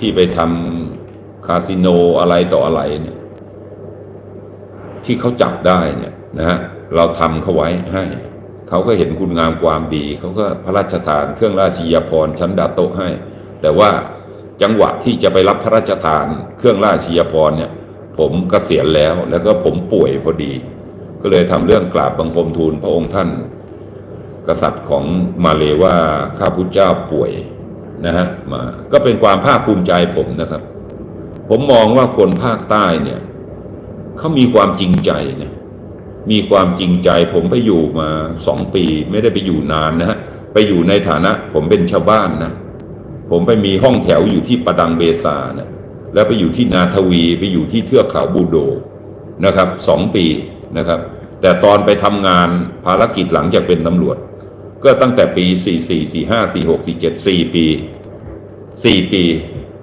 ที่ไปทำคาสิโนอะไรต่ออะไรเนี่ย ที่เขาจับได้เนี่ยนะฮะเราทำเขาไว้ให้เขาก็เห็นคุณงามความดี เขาก็พระราชทานเครื่องราชยาภรณ์ชั้นดาโตะให้ แต่ว่าจังหวะที่จะไปรับพระราชทาน เครื่องราชยาภรณ์เนี่ย ผมเกษียณแล้วแล้วก็ผมป่วยพอดี ก็เลยทำเรื่องกราบบังคมทูลพระองค์ท่าน กษัตริย์ของมาเลว่าข้าพุทธเจ้าป่วย นะฮะมาก็เป็นความภาคภูมิใจผมนะครับ ผมมองว่าคนภาคใต้เนี่ยเขามีความจริงใจนะมีความจริงใจ ผมไปอยู่มาสองปี ไม่ได้ไปอยู่นานนะฮะไปอยู่ในฐานะ ผมเป็นชาวบ้านนะผมไปมีห้องแถวอยู่ที่ประดังเบซานะแล้วไปอยู่ที่นาทวีไปอยู่ที่เทือกเขาบูโดนะครับสองปีนะครับ แต่ตอนไปทำงานภารกิจหลังจากเป็นตำรวจ ก็ตั้งแต่ปี 44 45 46 47 4 ปี 4 ปี